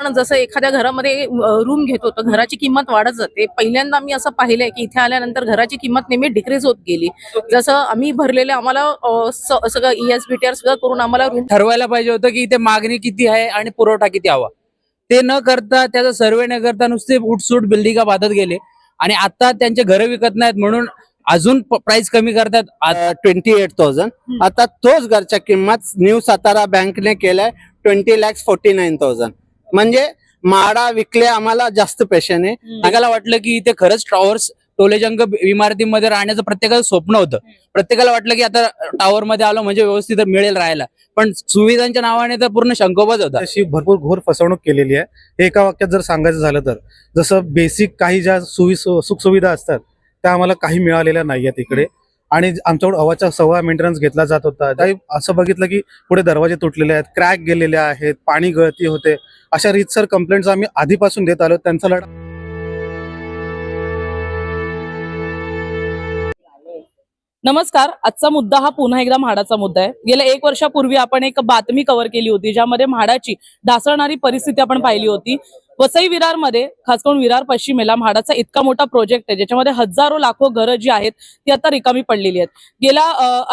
पण जसं एखाद्या घरामध्ये रूम घेतो तर घराची किंमत वाढत जाते. पहिल्यांदा मी असं पाहिलंय की इथे आल्यानंतर घराची किंमत नेहमी डिक्रीज होत गेली. जसं आम्ही भरलेले आम्हाला सगळं E ईएस बीटीआर सगळं करून आम्हाला रूम ठरवायला पाहिजे होतं की इथे मागणी किती आहे आणि पुरवठा किती हवा. ते न करता त्याचा सर्वे न करता नुसते उठसूट बिल्डिंगा बांधत गेले. आणि आता त्यांचे घरं विकत नाहीत म्हणून अजून प्राइस कमी करतात. Twenty eight thousand. आता तोच घरच्या किंमत न्यू सातारा बँकने केलाय twenty lakhs forty nine thousand म्हणजे माडा विकले आम्हाला जास्त पेशेने प्रत्येकाला वाटलं की इथे खरंच टॉवर्स टोलेजंग इमारतीमध्ये राहण्याचं प्रत्येकाचं स्वप्न होतं. प्रत्येकाला वाटलं की आता टॉवर मध्ये आलो म्हणजे व्यवस्थित मिळेल राहायला. पण सुविधांच्या नावाने तर पूर्ण शंकोबच होता. अशी भरपूर घोर फसवणूक केलेली आहे. हे एका वाक्यात जर सांगायचं झालं तर जसं बेसिक काही ज्या सुवि सुखसुविधा असतात त्या आम्हाला काही मिळालेल्या नाही आहेत इकडे. आणि आमच्याकडे हवाचा सव्वा मेंटेनन्स घेतला जात होता. काही असं बघितलं की पुढे दरवाजे तुटलेले आहेत क्रॅक गेलेले आहेत पाणी गळती होते. अशा रीतसर कंप्लेंट्स आम्ही आधीपासून देत आलो. त्यांचा लढा नमस्कार. आजचा मुद्दा हा पुन्हा एकदा म्हाडाचा मुद्दा आहे. गेल्या एक वर्षापूर्वी आपण एक बातमी कव्हर केली होती ज्यामध्ये म्हाडाची ढासळणारी परिस्थिती आपण पाहिली होती. वसई विरारमध्ये खास करून विरार पश्चिमेला म्हाडाचा इतका मोठा प्रोजेक्ट आहे ज्याच्यामध्ये हजारो लाखो घरं जी आहेत ती आता रिकामी पडलेली आहेत. गेल्या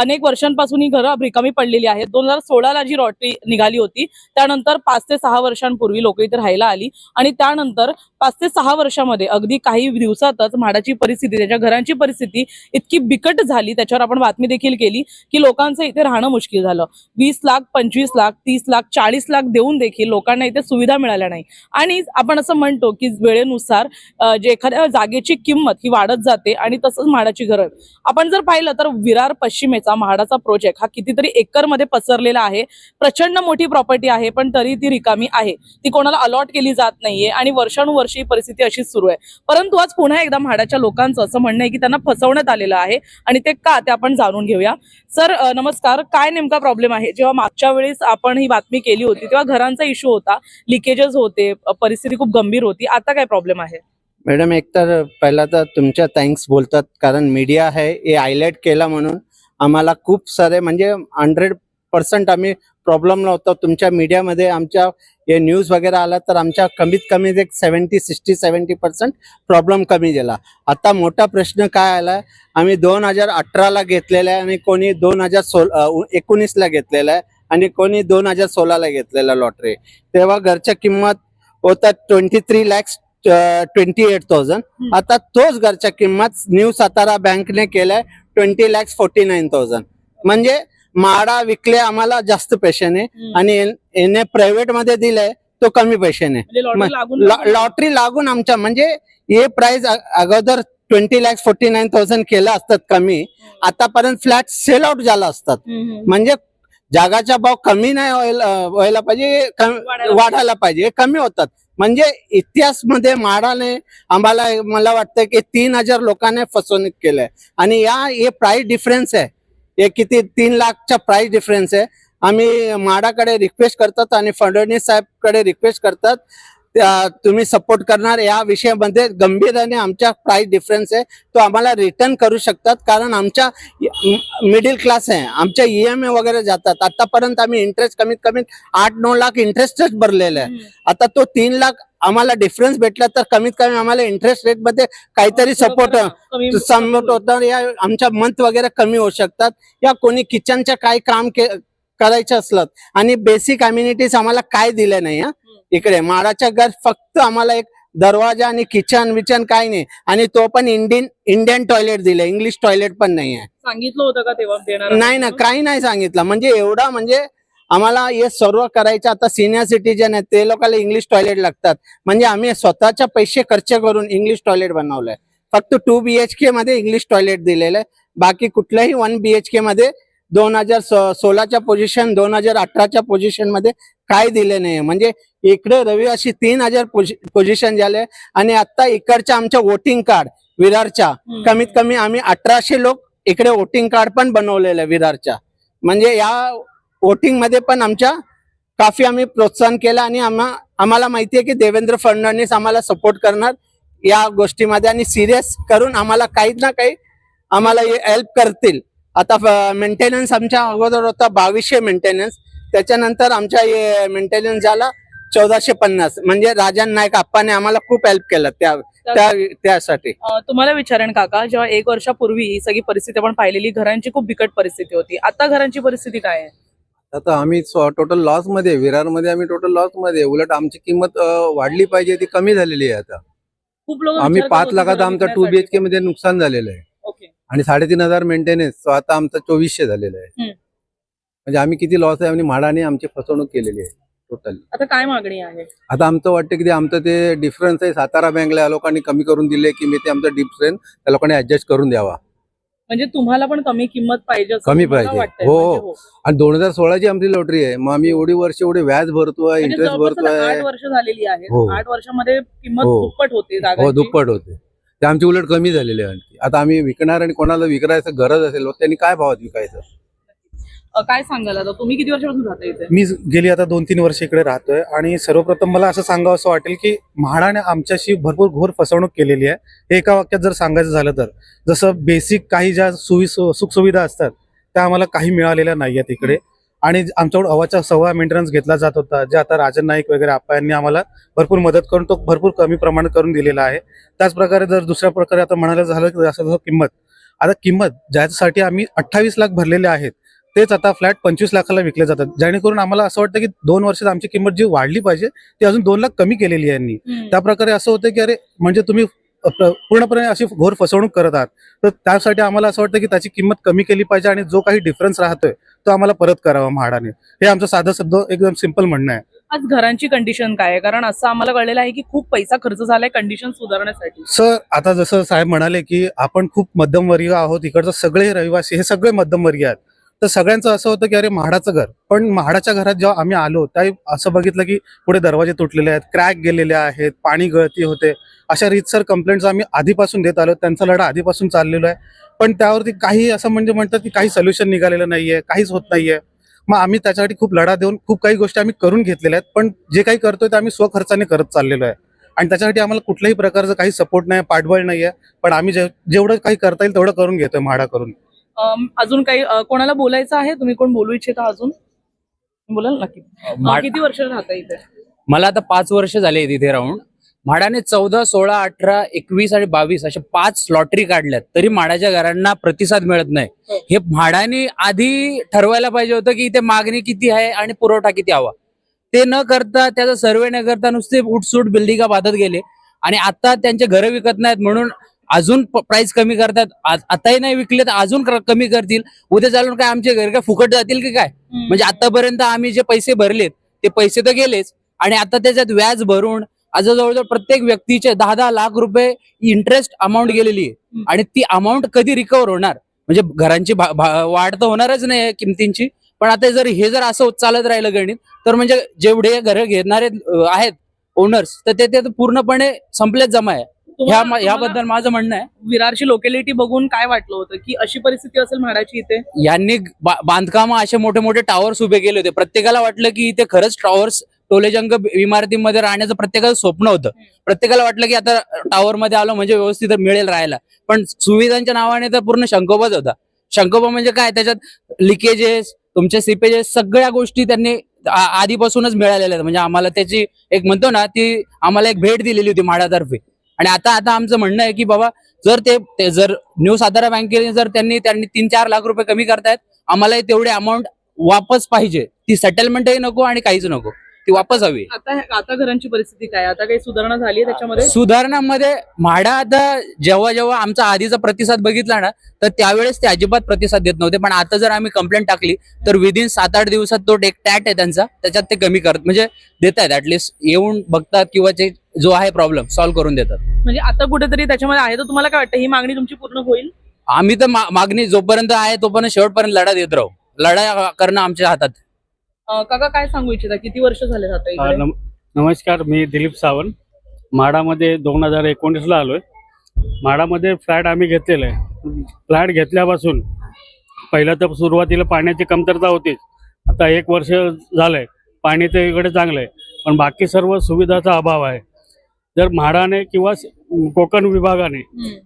अनेक वर्षांपासून ही घरं रिकामी पडलेली आहेत. दोन हजार सोळाला जी रॉटरी निघाली होती त्यानंतर पाच ते सहा वर्षांपूर्वी लोक इथे राहायला आली आणि त्यानंतर पाच ते सहा वर्षामध्ये अगदी काही दिवसातच म्हाडाची परिस्थिती त्याच्या घरांची परिस्थिती इतकी बिकट झाली. त्याच्यावर आपण बातमी देखील केली की लोकांचं इथे राहणं मुश्किल झालं. वीस लाख पंचवीस लाख तीस लाख चाळीस लाख देऊन देखील लोकांना इथे सुविधा मिळाल्या नाही. आणि आपण असं म्हणतो की वेळेनुसार जे एखाद्या जागेची किंमत ही वाढत जाते आणि तसंच म्हाडाची गरज आपण जर पाहिलं तर विरार पश्चिमेचा म्हाडाचा प्रोजेक्ट हा कितीतरी एकरमध्ये पसरलेला आहे. प्रचंड मोठी प्रॉपर्टी आहे पण तरी ती रिकामी आहे. ती कोणाला अलॉट केली जात नाहीये आणि वर्षानुवर्ष ही परिस्थिती अशीच सुरू आहे. परंतु आज पुन्हा एकदा म्हाडाच्या लोकांचं असं म्हणणं आहे की त्यांना फसवण्यात आलेलं आहे आणि ते का ते आपण जाणून घेऊया. सर नमस्कार. काय नेमका प्रॉब्लेम आहे? जेव्हा मागच्या वेळेस आपण ही बातमी केली होती तेव्हा घरांचा इश्यू होता लिकेजेस होते परिस्थिती परिस्थिती खूप गंभीर होती. आता काय प्रॉब्लेम आहे? मॅडम एक तर पहिला तर तुमच्या थँक्स बोलतात कारण मीडिया आहे हे हायलाईट केला म्हणून आम्हाला खूप सारे म्हणजे हंड्रेड पर्सेंट आम्ही प्रॉब्लेम नव्हता तुमच्या मीडियामध्ये आमच्या हे न्यूज वगैरे आला तर आमच्या कमीत कमी एक seventy sixty seventy percent problem कमी झाला आता मोठा प्रश्न काय आला आम्ही दोन हजार अठराला घेतलेला आहे आणि कोणी दोन हजार सोल एकोणीसला घेतलेला आहे आणि कोणी दोन हजार सोळाला घेतलेला लॉटरी तेव्हा घरच्या किंमत होता twenty three lakhs twenty eight thousand आता तोच घरच्या किंमत न्यू सातारा बँकने केलाय twenty lakhs forty nine thousand म्हणजे माडा विकले आम्हाला जास्त पैशाने आणि याने प्रायव्हेटमध्ये दिलंय तो कमी पैशाने. म्हणजे लॉटरी लागून आमच्या म्हणजे हे प्राइस अगोदर twenty lakhs forty nine thousand केलं असतात कमी. आतापर्यंत फ्लॅट सेल आउट झाला असतात. म्हणजे जागाचा भाव कमी नाही व्हायला पाहिजे वाढायला पाहिजे. हे कमी होतात. म्हणजे इतिहासमध्ये म्हाडाने आम्हाला मला वाटतं की तीन हजार लोकांनी फसवणूक केलंय आणि या हे प्राइस डिफरन्स आहे. हे किती तीन लाखचा प्राइस डिफरन्स आहे. आम्ही म्हाडाकडे रिक्वेस्ट करतात आणि फडणवीस साहेबकडे रिक्वेस्ट करतात. तुम्ही सपोर्ट करणार. या विषयामध्ये गंभीरपणे आमच्या प्राइस डिफरन्स आहे. तो आम्हाला रिटर्न करू शकतात. कारण आमच्या मिडिल क्लास आहे. आमच्या ईएमआय वगैरे जातात. आतापर्यंत आम्ही इंटरेस्ट कमीत कमी आठ नऊ लाख इंटरेस्टच भरलेलं आहे. आता तो तीन लाख आम्हाला डिफरन्स भेटला तर कमीत कमी आम्हाला इंटरेस्ट रेटमध्ये काहीतरी सपोर्ट सपोर्ट होतं. या आमच्या मंथ वगैरे कमी होऊ शकतात. या कोणी किचनच्या काय काम करायचं असलं आणि बेसिक अम्युनिटीज आम्हाला काय दिल्या नाही इकडे माडाच्या घर फक्त आम्हाला एक दरवाजा आणि किचन विचन काय नाही. आणि तो पण इंडियन इंडियन टॉयलेट दिलं इंग्लिश टॉयलेट पण नाही आहे. सांगितलं होतं का तेव्हा देणार नाही ना काही नाही सांगितलं. म्हणजे एवढा म्हणजे आम्हाला हे सर्व करायचं आता सिनियर सिटीजन आहेत ते लोकांना इंग्लिश टॉयलेट लागतात. म्हणजे आम्ही स्वतःच्या पैसे खर्च करून इंग्लिश टॉयलेट बनवलंय. फक्त टू बीएचके मध्ये इंग्लिश टॉयलेट दिलेलं आहे. बाकी कुठल्याही वन बीएचके मध्ये दोन हजार सोळाच्या पोझिशन दोन हजार अठराच्या पोझिशनमध्ये काय दिले नाही. म्हणजे इकडे रवी अशी तीन हजार पोझिशन झाले आणि आता इकडच्या आमच्या वोटिंग कार्ड विरारच्या. कमीत कमी आम्ही अठराशे लोक इकडे वोटिंग कार्ड पण बनवलेलं आहे विरारच्या. म्हणजे या वोटिंगमध्ये पण आमच्या काफी आम्ही प्रोत्साहन केलं आणि आम्हा आम्हाला माहिती आहे की देवेंद्र फडणवीस आम्हाला सपोर्ट करणार या गोष्टीमध्ये आणि सिरियस करून आम्हाला काही ना काही आम्हाला हेल्प करतील. आता मेंटेनन्स आमच्या अगोदर होता बावीसशे मेंटेनन्स त्याच्यानंतर आमच्या मेंटेनन्स झाला चौदाशे पन्नास. म्हणजे राजन नाईक आप्पाने आम्हाला खूप हेल्प केलं त्या त्या त्यासाठी. तुम्हाला विचारेन काका जेव्हा एक वर्षापूर्वी ही सगळी परिस्थिती आपण पाहिलेली घरांची खूप बिकट परिस्थिती होती. आता घरांची परिस्थिती काय आहे? आता आम्ही टोटल लॉसमध्ये विरारमध्ये आम्ही टोटल लॉसमध्ये. उलट आमची किंमत वाढली पाहिजे ती कमी झालेली आहे आता. खूप लोक आम्ही पाच लाखात आमचं टू बीएचके मध्ये नुकसान झालेलं आहे. आणि साडेतीन हजार मेंटेनन्स आता आमचा चोवीसशे झालेला आहे. म्हणजे आम्ही किती लॉस आहे आणि म्हाडाने आमची फसवणूक केलेली आहे टोटल आता काय मागणी आहे आता आमचं वाटतं की ते आमचं ते डिफरन्स आहे सातारा बँकला या लोकांनी कमी करून दिले की मी ते आमचं डिफरन्स त्या लोकांनी ऍडजस्ट करून द्यावा म्हणजे तुम्हाला पण कमी किंमत पाहिजे कमी पाहिजे. हो. म्हणजे हो. आणि दोन हजार सोळाची आमची लॉटरी आहे मग आम्ही एवढी वर्ष एवढे व्याज भरतोय म्हणजे इंटरेस्ट आता भरतोय आठ वर्ष झालेली आहेत हो. आठ वर्षामध्ये किंमत हो. दुप्पट होते. दुप्पट होते ते आमची उलट कमी झालेली आहे आणखी. आता आम्ही विकणार आणि कोणाला विकायचं गरज असेल मग त्यांनी काय भावात विकायचं? अं, काय सांगाल आता? तुम्ही किती वर्षापासून राहता इथे? मी गेली आता दोन तीन वर्ष इकडे राहतोय आणि सर्वप्रथम मला असं सांगावं असं वाटेल की म्हाडाने आमच्याशी भरपूर घोर फसवणूक केलेली आहे. हे एका वाक्यात जर सांगायचं झालं तर जसं बेसिक काही ज्या सुवि सुखसुविधा असतात त्या आम्हाला काही मिळालेल्या नाही आहेत इकडे. आणि आमच्याकडून अवाच्या सव्वा मेंटेनन्स घेतला जात होता. जे आता राजन नाईक वगैरे आप्पा यांनी आम्हाला भरपूर मदत करून तो भरपूर कमी प्रमाणात करून दिलेला आहे. त्याचप्रकारे जर दुसऱ्या प्रकारे आता म्हणायला झालं की असं किंमत. आता किंमत ज्यासाठी आम्ही अठ्ठावीस लाख भरलेले आहेत तेच आता फ्लॅट पंचवीस लाखाला विकले जातात. जेणेकरून आम्हाला असं वाटतं की दोन वर्षात आमची किंमत जी वाढली पाहिजे ती अजून दोन लाख कमी केलेली आहे यांनी. हम्म. त्या प्रकारे असं होतं की अरे म्हणजे तुम्ही प्र- पूर्णपणे अशी घोर फसवणूक करत आहात. तर त्यासाठी आम्हाला असं वाटतं की त्याची किंमत कमी केली पाहिजे आणि जो काही डिफरन्स राहतोय तो आम्हाला परत करावा म्हाडाने. हे आमचं साधं सध्या एकदम सिंपल म्हणणं आहे. आज घरांची कंडिशन काय आहे? कारण असं आम्हाला कळलेलं आहे की खूप पैसा खर्च झालाय कंडिशन सुधारण्यासाठी. सर आता जसं साहेब म्हणाले की आपण खूप मध्यमवर्गीय आहोत इकडचं सगळे रहिवासी हे सगळे मध्यमवर्गीय आहेत. तर सगळ्यांचं असं होतं की अरे म्हाडाचं घर. पण म्हाडाच्या घरात जेव्हा आम्ही आलो त्यावेळी असं बघितलं की पुढे दरवाजे तुटलेले आहेत क्रॅक गेलेले आहेत पाणी गळती होते. अशा रीतसर कंप्लेंट्स आम्ही आधीपासून देत आलो. त्यांचा लढा आधीपासून चाललेला आहे. पण त्यावरती काही असं म्हणजे म्हणतात की काही सोल्युशन निघालेलं नाहीये काहीच होत नाहीये. मग आम्ही त्याच्यासाठी खूप लढा देऊन खूप काही गोष्टी आम्ही करून घेतलेल्या आहेत पण जे काही करतोय ते आम्ही स्वखर्चाने करत चाललेलो आहे. आणि त्याच्यासाठी आम्हाला कुठल्याही प्रकारचं काही सपोर्ट नाही पाठबळ नाहीये पण आम्ही जे- जेवढं काही करता येईल तेवढं करून घेतोय म्हाडा करून. अजून काही कोणाला बोलायचं आहे? तुम्ही कोण बोलू इच्छिता अजून? बोलाल नक्की किती वर्ष राहता इथे? मला आता पाच वर्ष झाले तिथे राहून. म्हाडाने चौदा सोळा अठरा एकवीस आणि बावीस अशा पाच लॉटरी काढल्यात. तरी म्हाडाच्या घरांना प्रतिसाद मिळत नाही. हो. हे म्हाडाने आधी ठरवायला पाहिजे होतं की इथे मागणी किती आहे आणि पुरवठा किती हवा. ते न करता त्याचा सर्वे न करता नुसते उठसूट बिल्डिंगा बांधत गेले. आणि आता त्यांचे घरं विकत नाहीत म्हणून अजून प्राइस कमी करतात. आताही नाही विकले तर अजून कमी करतील. उद्या चालून काय आमचे घर काय फुकट जातील की काय? म्हणजे आतापर्यंत आम्ही जे पैसे भरलेत ते पैसे तर गेलेच. आणि आता त्याच्यात व्याज भरून आज जवळजवळ प्रत्येक व्यक्तीचे दहा दहा लाख रुपये इंटरेस्ट अमाऊंट गेलेली आहे. आणि ती अमाऊंट कधी रिकवर होणार? म्हणजे घरांची वाढ तर होणारच नाही किमतींची. पण आता जर हे जर असं चालत राहिलं गणित तर म्हणजे जेवढे घर घेणारे आहेत ओनर्स तर ते पूर्णपणे संपलेच जमा आहे. ह्याबद्दल माझं म्हणणं आहे. विरारची लोकॅलिटी बघून काय वाटलं होतं? की अशी परिस्थिती असेल म्हाडाची इथे? यांनी बांधकाम असे मोठे मोठे टावर्स उभे केले होते. प्रत्येकाला वाटलं की इथे खरंच टावर्स टोलेजंग इमारतीमध्ये राहण्याचं प्रत्येकाचं स्वप्न होतं. प्रत्येकाला वाटलं की आता टावर मध्ये आलो म्हणजे व्यवस्थित मिळेल राहायला. पण सुविधांच्या नावाने तर पूर्ण शंकोबाच होता. शंकोबा म्हणजे काय? त्याच्यात लिकेजेस तुमचे सिपेजेस सगळ्या गोष्टी त्यांनी आधीपासूनच मिळालेल्या आहेत. म्हणजे आम्हाला त्याची एक म्हणतो ना ती आम्हाला एक भेट दिलेली होती म्हाडातर्फे आणि आता आता आमचं म्हणणं आहे की बाबा जर ते ते जर न्यू सातारा बँकेने जर त्यांनी त्यांनी तीन चार लाख रुपये कमी करतायत आम्हाला तेवढे अमाऊंट वापस पाहिजे. ती सेटलमेंटही नको आणि काहीच नको. ती वापस हवी आता आता घरांची परिस्थिती काय? आता काही सुधारणा झाली त्याच्यामध्ये? सुधारणामध्ये म्हाडा आता जेव्हा जेव्हा आमचा आधीचा प्रतिसाद बघितला ना तर त्यावेळेस ते अजिबात प्रतिसाद देत नव्हते. पण आता जर आम्ही कंप्लेंट टाकली तर विदिन सात आठ दिवसात तो एक टॅट आहे त्यांचा. त्याच्यात ते कमी करत म्हणजे देत आहेत ऍटलिस्ट येऊन बघतात किंवा ते जो आहे प्रॉब्लेम सॉल्व्ह करून देतात. म्हणजे आता कुठेतरी त्याच्यामध्ये आहे. तर तुम्हाला काय वाटतं ही मागणी तुमची पूर्ण होईल? आम्ही तर मागणी जोपर्यंत आहे तोपर्यंत शेवटपर्यंत लढा देत राहू. लढा करणं आमच्या हातात काका काय सांगू इच्छिता? किती वर्ष झाले हा, नम- नमस्कार मी दिलीप सावंत. म्हाडामध्ये दोन हजार एकोणीसला आलोय. म्हाडामध्ये फ्लॅट आम्ही घेतलेला आहे. फ्लॅट घेतल्यापासून पहिलं तर सुरुवातीला पाण्याची कमतरता होतीच आता एक वर्ष झालंय. पाणी तर इकडे चांगलं आहे. पण बाकी सर्व सुविधाचा अभाव आहे. जर म्हाडाने किंवा स- कोकण विभागाने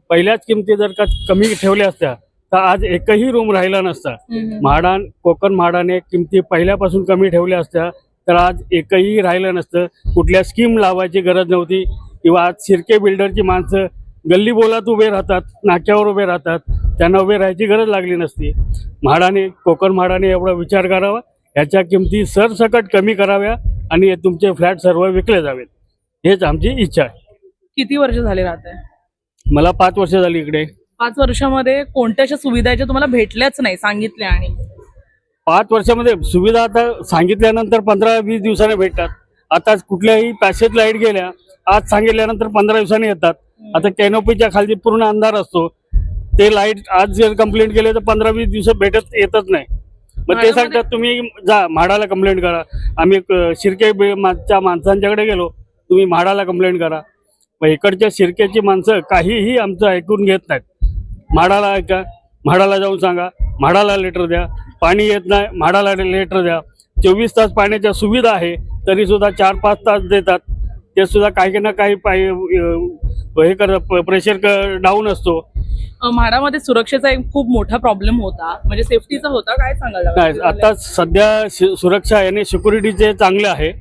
पहिल्याच किमती जर का कमी ठेवल्या असत्या तर आज एकही रूम राहिला नसता. हम्म, हम्म. म्हाडा कोकण म्हाडाने किमती पहिल्यापासून कमी ठेवल्या असत्या तर आज एकही राहिलं नसतं. कुठल्या स्कीम लावायची गरज नव्हती. किंवा आज शिर्के बिल्डरची माणसं गल्ली बोलात उभे राहतात नाक्यावर उभे राहतात. त्यांना उभे राहायची गरज लागली नसती. म्हाडाने कोकण म्हाडाने एवढा विचार करावा. याच्या किमती सरसकट कमी कराव्या आणि तुमचे फ्लॅट सर्व विकले जावेत. हेच आमची इच्छा आहे. किती वर्ष झाले राहत आहे मला पाच वर्ष झाली इकडे. पाच वर्षामध्ये कोणत्या अशा सुविधा आहेत ज्या तुम्हाला भेटल्याच नाही सांगितल्या आणि? पाच वर्षामध्ये सुविधा आता सांगितल्यानंतर पंधरा वीस दिवसाने भेटतात. आता कुठल्याही पॅसेज लाइट गेल्या आज सांगितल्यानंतर पंधरा दिवसांनी येतात. आता कॅनोपीच्या खाली पूर्ण अंधार असतो. ते लाइट आज जर कंप्लेंट केले तर पंधरा वीस दिवस भेटत येतच नाही. मग ते सांगतात तुम्ही जा म्हाडाला कंप्लेंट करा. आम्ही अ, शिर्के बे- मागच्या माणसांच्याकडे गेलो. तुम्ही म्हाडाला कंप्लेंट करा. मग इकडच्या शिरकेची माणसं काहीही आमचं ऐकून घेत नाहीत. म्हाडाला ऐका म्हाडाला जाऊन सांगा. म्हाडाला लेटर द्या. पाणी येत नाही म्हाडाला लेटर द्या. चोवीस तास पाण्याच्या सुविधा आहे तरी सुद्धा चार पाच तास देतात. ते सुद्धा काही ना काही हे कर प्रेशर डाऊन असतो. म्हाडामध्ये सुरक्षेचा एक खूप मोठा प्रॉब्लेम होता. म्हणजे सेफ्टीचा होता काय नाही आता सध्या सुरक्षा आणि सिक्युरिटीचे चांगले आहे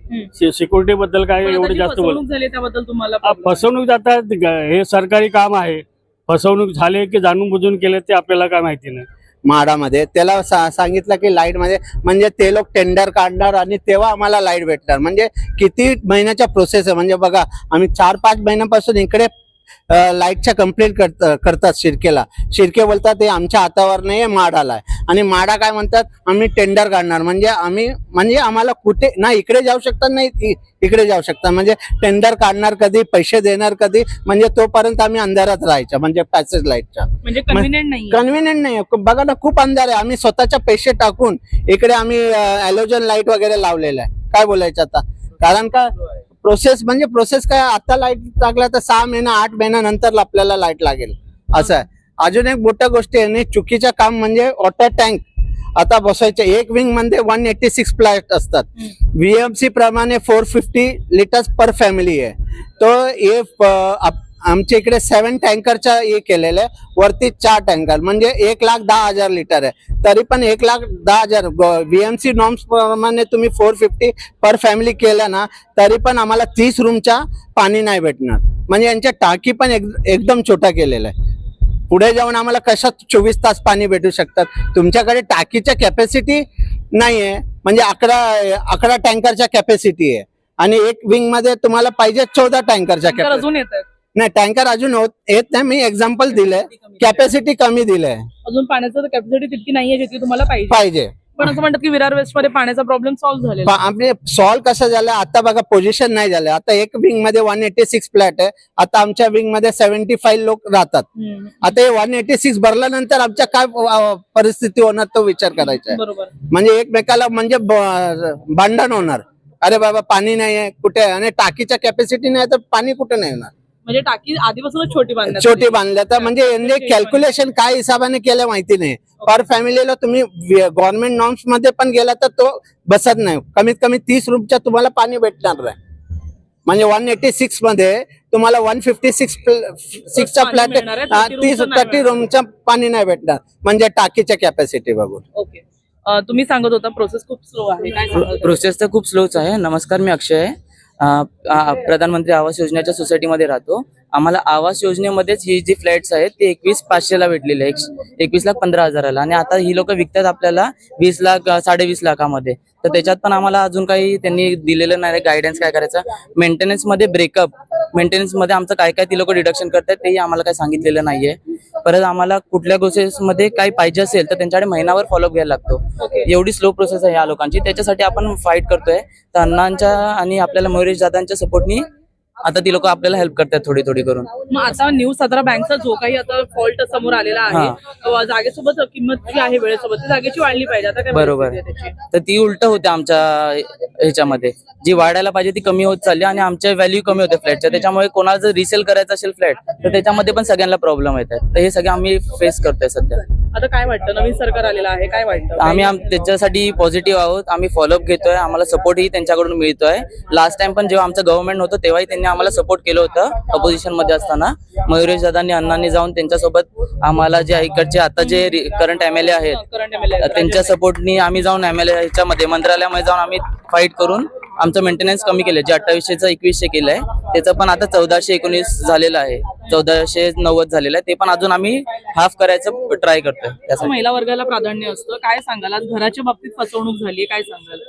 सिक्युरिटी बद्दल काय एवढे जास्त बोल? त्याबद्दल तुम्हाला? फसवणूक जातात हे सरकारी काम आहे. फसवणूक झाले की जाणून बुजून केले ते आपल्याला काय माहिती नाही. म्हाडामध्ये त्याला सा- सांगितलं की लाइटमध्ये म्हणजे ते लोक टेंडर काढणार आणि तेव्हा आम्हाला लाइट भेटणार. म्हणजे किती महिन्याच्या प्रोसेस आहे. म्हणजे बघा आम्ही चार पाच महिन्यापासून इकडे लाईटच्या कंप्लेंट करत करतात शिरकेला. शिरके बोलतात ते आमच्या हातावर नाही आहे आणि माडा काय म्हणतात आम्ही टेंडर काढणार. म्हणजे आम्ही म्हणजे आम्हाला कुठे ना इकडे जाऊ शकतात नाही इकडे जाऊ शकतात. म्हणजे टेंडर काढणार कधी पैसे देणार कधी म्हणजे तोपर्यंत आम्ही अंधारात राहायच्या म्हणजे पॅसेज लाईटच्या म्हणजे कन्व्हिनियंट नाही. बघा ना खूप अंधार आहे. आम्ही स्वतःच्या पैसे टाकून इकडे आम्ही ॲलोजन लाइट वगैरे लावलेलं आहे. काय बोलायचं आता? कारण का प्रोसेस म्हणजे प्रोसेस काय आता लाइट लागला तर सहा महिना आठ महिन्यानंतर आपल्याला लाइट लागेल. असं आहे. अजून एक मोठ्या गोष्टी आहे आणि चुकीचं काम म्हणजे वॉटर टँक आता बसवायचे एक विंगमध्ये वन एटी सिक्स फ्लॅट असतात व्हीएमसी प्रमाणे four fifty litres per family आहे. तो हे आमच्या इकडे सेवन टँकरच्या हे केलेलं आहे. वरती चार टँकर म्हणजे एक लाख दहा हजार लिटर आहे. तरी पण एक लाख दहा हजार व्हीएमसी नॉर्म्स प्रमाणे तुम्ही फोर फिफ्टी पर फॅमिली केलं ना तरी पण आम्हाला तीस रूमच्या पाणी नाही भेटणार. म्हणजे यांच्या टाकी पण एक, एकदम छोटा केलेला आहे. पुढे जाऊन आम्हाला कशात चोवीस तास पाणी भेटू शकतात? तुमच्याकडे टाकीच्या कॅपॅसिटी नाही आहे म्हणजे अकरा अकरा टँकरच्या कॅपॅसिटी आहे. आणि एक विंगमध्ये तुम्हाला पाहिजे चौदा टँकरच्या कॅपॅसिटी नाही टँकर अजून होत येत नाही. मी एक्झाम्पल दिलंय. कॅपॅसिटी कमी दिलंय. अजून पाण्याचं कॅपॅसिटी तितकी नाहीये जितकी तुम्हाला पाहिजे. पाहिजे. पण असं म्हणतात की विरार वेस्टमध्ये पाण्याचा प्रॉब्लेम सॉल्व्ह झालेला पा- आपले सॉल्व कसं झालं? आता बघा पोझिशन नाही झालं. आता एक विंगमध्ये वन एटी सिक्स फ्लॅट आहे. आता आमच्या विंगमध्ये सेव्हन्टी फाईव्ह लोक राहतात. हम्म. आता हे वन एटी सिक्स भरल्यानंतर आमच्या काय अं, परिस्थिती होणार तो विचार करायचा आहे. बरोबर. म्हणजे एकमेकाला म्हणजे ब- भांडण होणार. अरे बाबा पाणी नाही आहे कुठे? आहे? आणि टाकीच्या कॅपॅसिटी नाही तर पाणी कुठे नाही होणार म्हणजे टाकी आधीपासूनच छोटी बांधण्यात छोटी. बांधल्या. तर म्हणजे यांनी कॅल्क्युलेशन काय हिसाबाने केलं माहिती नाही. पर फॅमिलीला तुम्ही गव्हर्नमेंट नॉर्म्समध्ये पण गेला तर तो बसत नाही. कमीत कमी तीस रूमच्या तुम्हाला पाणी भेटणार नाही. म्हणजे वन एटी सिक्समध्ये तुम्हाला वन फिफ्टी सिक्स सिक्सचा फ्लॅट मिळणार आहे, 30 तीस थर्टी. रूमच्या पाणी नाही भेटणार. म्हणजे टाकीच्या कॅपॅसिटी बघून. ओके तुम्ही सांगत होता प्रोसेस खूप स्लो आहे. प्रोसेस तर खूप स्लोच आहे. नमस्कार मी अक्षय. आहे प्रधानमंत्री आवास योजनेच्या सोसायटीमध्ये राहतो. आम्हाला आवास योजनेमध्येच ही जी फ्लॅट्स आहेत ती एकवीस पाचशेला भेटलेली आहे एकवीस लाख पंधरा हजाराला. आणि आता ही लोक विकतात आपल्याला वीस लाख साडेवीस लाखामध्ये. तर त्याच्यात पण आम्हाला अजून काही त्यांनी दिलेलं नाही गायडन्स काय करायचं. मेंटेनन्समध्ये ब्रेकअप मेंटेनन्समध्ये आमचं काय काय ती लोक डिडक्शन करतात तेही आम्हाला काही सांगितलेलं नाहीये. परत आम्हाला कुठल्या प्रोसेस मध्ये काही पाहिजे असेल तर त्यांच्याकडे महिनाभर फॉलोअप घ्यायला लागतो. एवढी स्लो प्रोसेस आहे या लोकांची. त्याच्यासाठी आपण फाईट करतोय. तर अण्णांच्या आणि आपल्याला मयुरेश दादांच्या सपोर्टनी आता ती लोक आपल्याला हेल्प करतात थोडी थोडी करून. मग आता न्यू सतरा बँकचा जो काही आता फॉल्ट समोर आलेला आहे जागेसोबत किंमत जी आहे वेळेसोबत ती जागेची वाढली पाहिजे. आता काय बरोबर. परिस्थिती आहे त्याची? तर ती उलट होते आमच्या ह्याच्यामध्ये. जी वाढायला पाहिजे ती कमी होत चालली आणि आमच्या व्हॅल्यू कमी होते फ्लॅटच्या त्याच्यामुळे कोणाला जर रिसेल करायचं असेल फ्लॅट तर त्याच्यामध्ये पण सगळ्यांना प्रॉब्लेम येतात तर हे सगळे आम्ही फेस करतोय सध्या. आता काय वाटतं? नवीन सरकार आलेलं आहे काय वाटतं? आम्ही आम- त्याच्यासाठी पॉझिटिव्ह आहोत. आम्ही फॉलोअप घेतोय. आम्हाला सपोर्टही त्यांच्याकडून मिळतोय. लास्ट टाइम पण जेव्हा आमचं गव्हर्नमेंट होतं तेव्हाही त्यांनी आम्हाला सपोर्ट केलं होतं ऑपोजिशनमध्ये असताना. मयुरेश दादांनी अण्णांनी जाऊन त्यांच्यासोबत आम्हाला जे इकडचे आता जे करंट एम एल ए आहेत करंट त्यांच्या सपोर्टनी आम्ही जाऊन एम एल ए ह्याच्यामध्ये मंत्रालयामध्ये जाऊन आम्ही फाईट करून आमचं मेंटेनन्स कमी केलं जे अठ्ठावीसशेचं एकवीसशे केलं आहे त्याचं पण आता चौदाशे एकोणीस झालेलं आहे. चौदाशे नव्वद झालेलं आहे. ते पण अजून आम्ही हाफ करायचं ट्राय करतोय. त्यासाठी. महिला वर्गाला प्राधान्य असतं. काय सांगाल? आज घराच्या बाबतीत फसवणूक झाली काय सांगाल?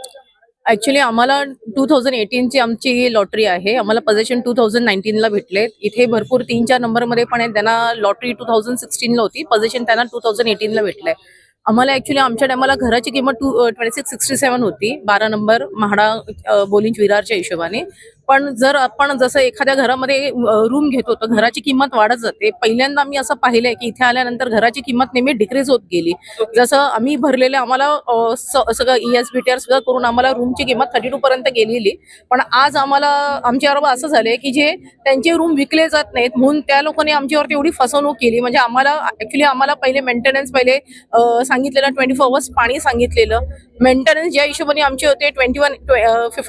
ऍक्च्युली आम्हाला टू थाउजंड एटीनची आमची लॉटरी आहे. आम्हाला पोझिशन टू थाउजंड नाईन्टीनला भेटले इथे भरपूर तीन चार नंबरमध्ये पण आहेत त्यांना लॉटरी टू थाउजंड सिक्स्टीनला होती. पोझिशन त्यांना टू थाउजंड एटीनला भेटलंय. आम्हाला ऍक्च्युली आमच्या टायमाला घराची किंमत two twenty six sixty seven होती. बारा नंबर म्हाडा बोलिंच विरारच्या हिशोबाने. पण जर आपण जसं एखाद्या घरामध्ये रूम घेतो तर घराची किंमत वाढत जाते. पहिल्यांदा आम्ही असं पाहिलंय की इथे आल्यानंतर घराची किंमत नेहमी डिक्रीज होत गेली. जसं आम्ही भरलेले आम्हाला सगळं ई सगळं बी टी आर सगळं करून आम्हाला रूमची किंमत थर्टी टू पर्यंत गेलेली. पण आज आम्हाला आमच्याबरोबर असं झालंय की जे त्यांचे रूम विकले जात नाहीत म्हणून त्या लोकांनी आमच्यावरती एवढी फसवणूक केली. म्हणजे आम्हाला ऍक्च्युली आम्हाला पहिले मेंटेनन्स पहिले सांगितलेलं ट्वेंटी फोर अवर्स पाणी सांगितलेलं. मेंटेनन्स ज्या हिशोबाने आमचे होते ट्वेंटी वन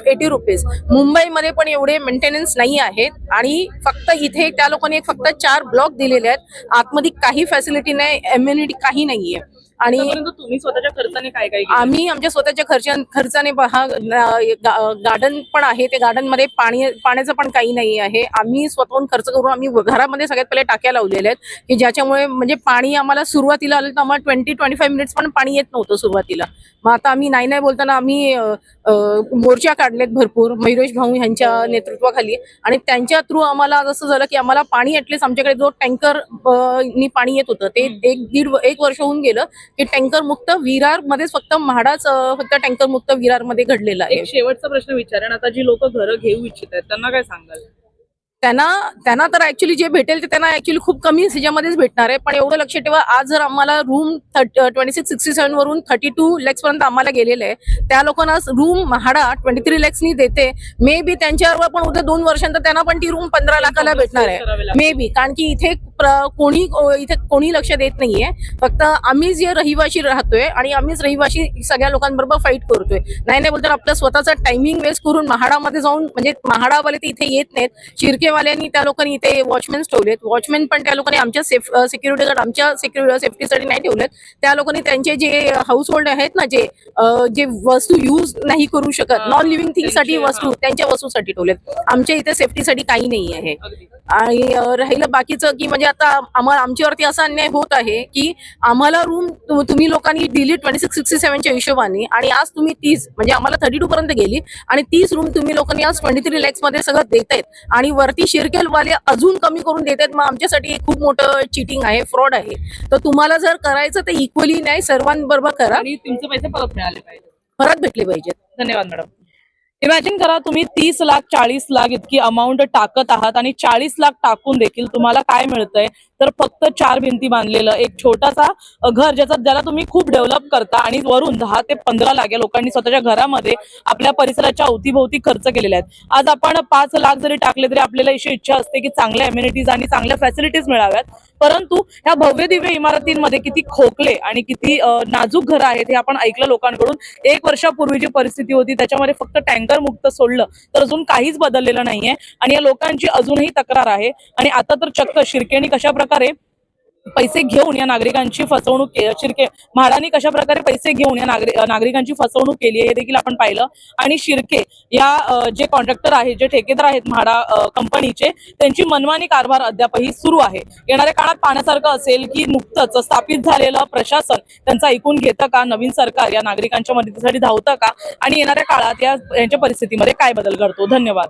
एटी रुपीज मुंबईमध्ये पण एवढे मेंटेनन्स नाही आहेत. आणि फक्त इथे त्या लोकांनी फक्त चार ब्लॉक दिलेले आहेत. आतमध्ये काही फॅसिलिटी नाही एम्युनिटी काही नाहीये. आणि तुम्ही स्वतःच्या खर्चाने काय काय? आम्ही आमच्या स्वतःच्या खर्चा खर्चाने पहा गार्डन पण आहे ते गार्डनमध्ये पाणी पाण्याचं पण काही नाही आहे. आम्ही स्वतःहून खर्च करून आम्ही घरामध्ये सगळ्यात पहिले टाक्या लावलेल्या आहेत की ज्याच्यामुळे म्हणजे पाणी आम्हाला सुरुवातीला आलं तर आम्हाला ट्वेंटी ट्वेंटी फाईव्ह मिनिट्स पण पाणी येत नव्हतं सुरुवातीला. मग आता आम्ही नाही नाही बोलताना आम्ही मोर्चा काढलेत भरपूर. मयुरेश भाऊ यांच्या नेतृत्वाखाली. आणि त्यांच्या थ्रू आम्हाला जसं झालं की आम्हाला पाणी ऍटलीस्ट आमच्याकडे जो टँकर नी पाणी येत होतं ते एक दीड एक वर्ष होऊन गेलं की टँकर मुक्त विरार मध्येच फक्त म्हाडाच फक्त टँकर मुक्त विरारमध्ये घडलेला आहे. शेवटचा प्रश्न विचारेन. आता जी लोक घरं घेऊ इच्छित आहेत त्यांना काय सांगाल? त्यांना त्यांना तर ऍक्च्युली जे भेटेल ते त्यांना ऍक्च्युली खूप कमी ह्याच्यामध्येच भेटणार आहे. पण एवढं लक्ष ठेवा आज जर आम्हाला room twenty six sixty seven वरून थर्टी टू लॅक्स पर्यंत आम्हाला गेलेलं आहे त्या लोकांना रूम म्हाडा ट्वेंटी थ्री लॅक्सनी देते. मे बी त्यांच्यावर पण उद्या दोन वर्षांतर त्यांना पण ती रूम पंधरा लाखाला भेटणार आहे. मे बी कारण की इथे कोणी इथे कोणी लक्ष देत नाहीये. फक्त आम्ही जे रहिवाशी राहतोय आणि आम्हीच रहिवाशी सगळ्या लोकांबरोबर फाईट करतोय. नाही नाही बोलतात आपलं स्वतःचा टायमिंग वेस्ट करून महाडामध्ये जाऊन म्हणजे महाडावाले ते इथे येत नाहीत. शिर्केवाल्यांनी त्या लोकांनी इथे वॉचमॅन ठेवलेत. वॉचमॅन पण त्या लोकांनी आमच्या सेफ सिक्युरिटी गार्ड आमच्या सिक्युरिटी सेफ्टीसाठी नाही ठेवलेत. त्या लोकांनी त्यांचे जे हाऊस होल्ड आहेत ना जे जे वस्तू युज नाही करू शकत. नॉन लिव्हिंग थिंगसाठी वस्तू त्यांच्या वस्तूसाठी ठेवलेत. आमच्या इथे सेफ्टीसाठी काही नाही आहे. आणि राहिलं बाकीचं की म्हणजे आता आम्हाला आमच्यावरती असा अन्याय होत आहे की आम्हाला रूम तुम्ही लोकांनी दिली ट्वेंटी सिक्स सिक्स्टी सेव्हनच्या हिशोबाने आणि आज तुम्ही तीस म्हणजे आम्हाला थर्टी टू पर्यंत गेली आणि तीस रूम तुम्ही लोकांनी आज ट्वेंटी थ्री लॅक्समध्ये सगळं देतायत आणि वरती शिरकेलवाले अजून कमी करून देत आहेत मग आमच्यासाठी खूप मोठं चिटिंग आहे फ्रॉड आहे. तर तुम्हाला जर करायचं तर इक्वली नाही सर्वांबरोबर करा. आणि तुमचे पैसे परत मिळाले पाहिजे परत भेटले पाहिजेत. धन्यवाद मॅडम इमॅजिन करा तुम्ही तीस लाख चाळीस लाख इतकी अमाऊंट टाकत आहात आणि चाळीस लाख टाकून देखील तुम्हाला काय मिळतंय? तर फक्त चार भिंती बांधलेलं एक छोटासा घर ज्याचा ज्याला तुम्ही खूप डेव्हलप करता आणि वरून दहा ते पंधरा लाख या लोकांनी स्वतःच्या घरामध्ये आपल्या परिसराच्या अवतीभोवती खर्च केलेले आहेत. आज आपण पाच लाख जरी टाकले तरी आपल्याला अशी इच्छा असते की चांगल्या एम्युनिटीज आणि चांगल्या फॅसिलिटीज मिळाव्यात. परंतु ह्या भव्य दिव्य इमारतींमध्ये किती खोकले आणि किती नाजूक घरं आहेत हे आपण ऐकलं लोकांकडून. एक वर्षापूर्वीची परिस्थिती होती त्याच्यामध्ये फक्त टँकर मुक्त सोडलं तर अजून काहीच बदललेलं नाहीये. आणि या लोकांची अजूनही तक्रार आहे. आणि आता तर चक्क शिरकेणी कशा प्रकारे पैसे घेऊन या नागरिकांची फसवणूक शिर्के म्हाडाने कशा प्रकारे पैसे घेऊन या नागरिक नागरिकांची फसवणूक केली आहे हे देखील आपण पाहिलं. आणि शिर्के या जे कॉन्ट्रॅक्टर आहेत जे ठेकेदार आहेत म्हाडा कंपनीचे त्यांची मनमानी कारभार अद्यापही सुरू आहे. येणाऱ्या काळात पाहण्यासारखं असेल की नुकतंच स्थापित झालेलं प्रशासन त्यांचं ऐकून घेतं का? नवीन सरकार या नागरिकांच्या मदतीसाठी धावतं का? आणि येणाऱ्या काळात या यांच्या परिस्थितीमध्ये काय बदल घडतो? धन्यवाद.